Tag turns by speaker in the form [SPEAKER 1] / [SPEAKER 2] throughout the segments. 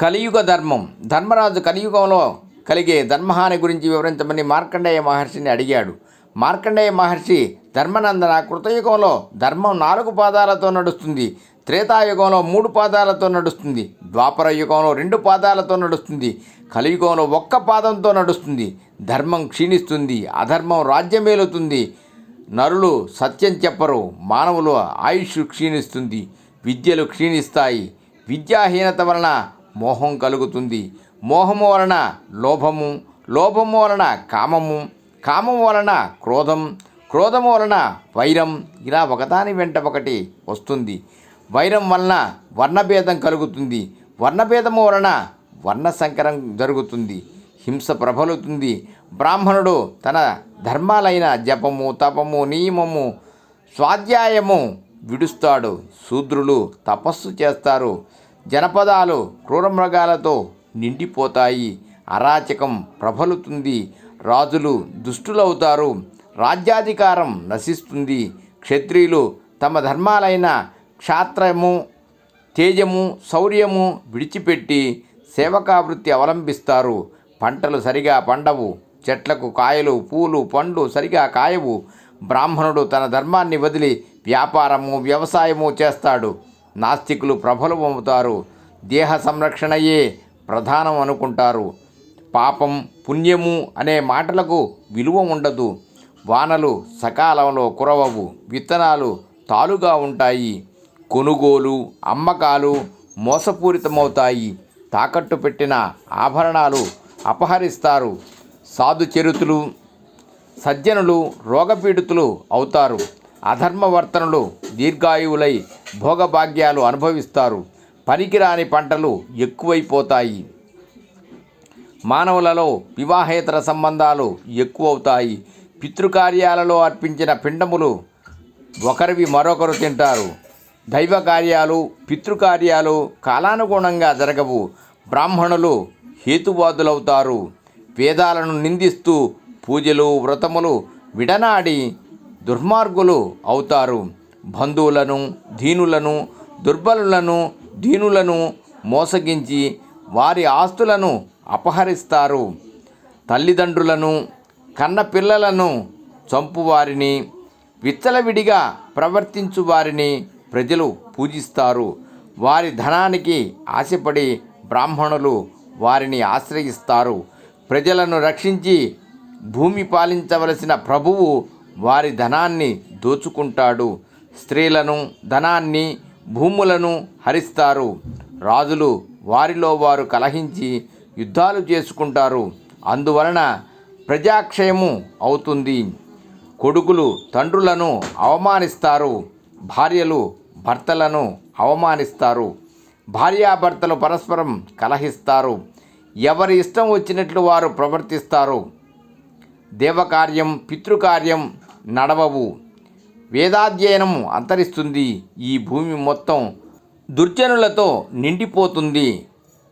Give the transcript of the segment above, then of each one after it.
[SPEAKER 1] కలియుగ ధర్మం. ధర్మరాజు కలియుగంలో కలిగే ధర్మహాని గురించి వివరించమని మార్కండేయ మహర్షిని అడిగాడు. మార్కండేయ మహర్షి ధర్మనందన కృతయుగంలో ధర్మం నాలుగు పాదాలతో నడుస్తుంది. త్రేతాయుగంలో మూడు పాదాలతో నడుస్తుంది. ద్వాపర యుగంలో రెండు పాదాలతో నడుస్తుంది. కలియుగంలో ఒక్క పాదంతో నడుస్తుంది. ధర్మం క్షీణిస్తుంది. అధర్మం రాజ్యమేలుతుంది నరులు సత్యం చెప్పరు. మానవులు ఆయుష్ క్షీణిస్తుంది. విద్యలు క్షీణిస్తాయి. విద్యాహీనత వలన మోహం కలుగుతుంది. మోహము వలన లోభము లోభము వలన కామము కామము వలన క్రోధం క్రోధము వలన వైరం ఇలా ఒకదాని వెంట ఒకటి వస్తుంది. వైరం వలన వర్ణభేదం కలుగుతుంది. వర్ణభేదము వలన వర్ణ సంకరం జరుగుతుంది. హింస ప్రబలుతుంది. బ్రాహ్మణుడు తన ధర్మాలైన జపము తపము నియమము స్వాధ్యాయము విడుస్తాడు. శూద్రులు తపస్సు చేస్తారు. జనపదాలు క్రూరమృగాలతో నిండిపోతాయి. అరాచకం ప్రబలుతుంది. రాజులు దుష్టులవుతారు. రాజ్యాధికారం నశిస్తుంది. క్షత్రియులు తమ ధర్మాలైన క్షాత్రము తేజము శౌర్యము విడిచిపెట్టి సేవకావృత్తి అవలంబిస్తారు. పంటలు సరిగా పండవు. చెట్లకు కాయలు పూలు పండ్లు సరిగా కాయవు. బ్రాహ్మణుడు తన ధర్మాన్ని వదిలి వ్యాపారము వ్యవసాయము చేస్తాడు. నాస్తికులు ప్రబలమవుతారు. దేహ సంరక్షణయే ప్రధానం అనుకుంటారు. పాపం పుణ్యము అనే మాటలకు విలువ ఉండదు. వానలు సకాలంలో కురవవు విత్తనాలు తాలుగా ఉంటాయి. కొనుగోలు అమ్మకాలు మోసపూరితమవుతాయి. తాకట్టు పెట్టిన ఆభరణాలు అపహరిస్తారు. సాధు చరితులు సజ్జనులు రోగపీడితులు అవుతారు. అధర్మవర్తనులు దీర్ఘాయువులై భోగభాగ్యాలు అనుభవిస్తారు. పనికిరాని పంటలు ఎక్కువైపోతాయి. మానవులలో వివాహేతర సంబంధాలు ఎక్కువవుతాయి. పితృకార్యాలలో అర్పించిన పిండములు ఒకరివి మరొకరు తింటారు. దైవ కార్యాలు పితృకార్యాలు కాలానుగుణంగా జరగవు. బ్రాహ్మణులు హేతువాదులవుతారు. వేదాలను నిందిస్తూ పూజలు వ్రతములు విడనాడి దుర్మార్గులు అవుతారు. బంధువులను దీనులను దుర్బలులను దీనులను మోసగించి వారి ఆస్తులను అపహరిస్తారు. తల్లిదండ్రులను కన్న పిల్లలను చంపువారిని విచ్చలవిడిగా ప్రవర్తించు వారిని ప్రజలు పూజిస్తారు. వారి ధనానికి ఆశపడి బ్రాహ్మణులు వారిని ఆశ్రయిస్తారు. ప్రజలను రక్షించి భూమి పాలించవలసిన ప్రభువు వారి ధనాన్ని దోచుకుంటాడు. స్త్రీలను ధనాన్ని భూములను హరిస్తారు. రాజులు వారిలో వారు కలహించి యుద్ధాలు చేసుకుంటారు. అందువలన ప్రజాక్షయము అవుతుంది. కొడుకులు తండ్రులను అవమానిస్తారు. భార్యలు భర్తలను అవమానిస్తారు. భార్యాభర్తలు పరస్పరం కలహిస్తారు. ఎవరి ఇష్టం వచ్చినట్లు వారు ప్రవర్తిస్తారు. దేవకార్యం పితృకార్యం నడవవు. వేదాధ్యయనం అంతరిస్తుంది. ఈ భూమి మొత్తం దుర్జనులతో నిండిపోతుంది.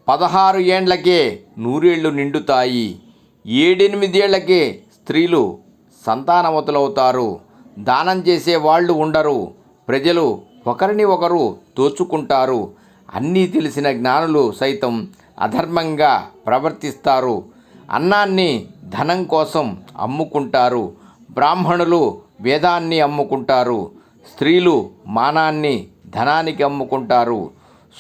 [SPEAKER 1] పదహారు ఏండ్లకే నూరేళ్ళు నిండుతాయి. ఏడెనిమిదేళ్ళకే స్త్రీలు సంతానవతులవుతారు. దానం చేసే వాళ్ళు ఉండరు. ప్రజలు ఒకరిని ఒకరు దోచుకుంటారు. అన్నీ తెలిసిన జ్ఞానులు సైతం అధర్మంగా ప్రవర్తిస్తారు. అన్నాన్ని ధనం కోసం అమ్ముకుంటారు. బ్రాహ్మణులు వేదాన్ని అమ్ముకుంటారు స్త్రీలు మానాన్ని ధనానికి అమ్ముకుంటారు.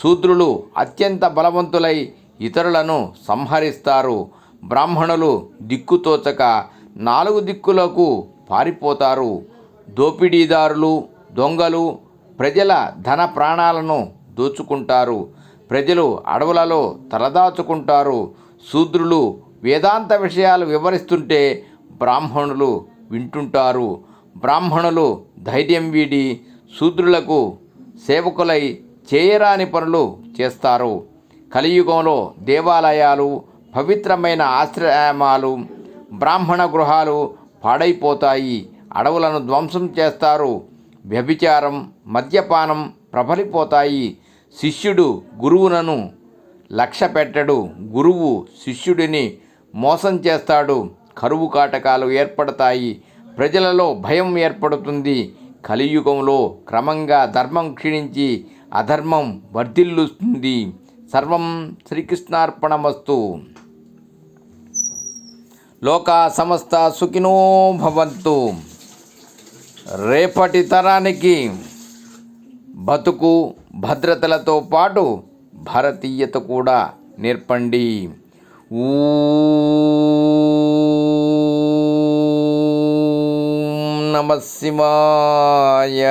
[SPEAKER 1] శూద్రులు అత్యంత బలవంతులై ఇతరులను సంహరిస్తారు. బ్రాహ్మణులు దిక్కుతోచక నాలుగు దిక్కులకు పారిపోతారు. దోపిడీదారులు దొంగలు ప్రజల ధన ప్రాణాలను దోచుకుంటారు. ప్రజలు అడవులలో తలదాచుకుంటారు. శూద్రులు వేదాంత విషయాలు వివరిస్తుంటే బ్రాహ్మణులు వింటుంటారు. బ్రాహ్మణులు ధైర్యం వీడి శూద్రులకు సేవకులై చేయరాని పనులు చేస్తారు. కలియుగంలో దేవాలయాలు పవిత్రమైన ఆశ్రమాలు బ్రాహ్మణ గృహాలు పాడైపోతాయి. అడవులను ధ్వంసం చేస్తారు. వ్యభిచారం మద్యపానం ప్రబలిపోతాయి. శిష్యుడు గురువులను లక్ష్య పెట్టడు గురువు శిష్యుడిని మోసం చేస్తాడు. కరువు కాటకాలు ఏర్పడతాయి. ప్రజలలో భయం ఏర్పడుతుంది. కలియుగంలో క్రమంగా ధర్మం క్షీణించి అధర్మం వర్ధిల్లుస్తుంది. సర్వం శ్రీకృష్ణార్పణమస్తు. లోకా సమస్త సుఖినో భవంతు. రేపటి తరానికి బతుకు భద్రతలతో పాటు భారతీయత కూడా నేర్పండి. ఊ నమ శివాయ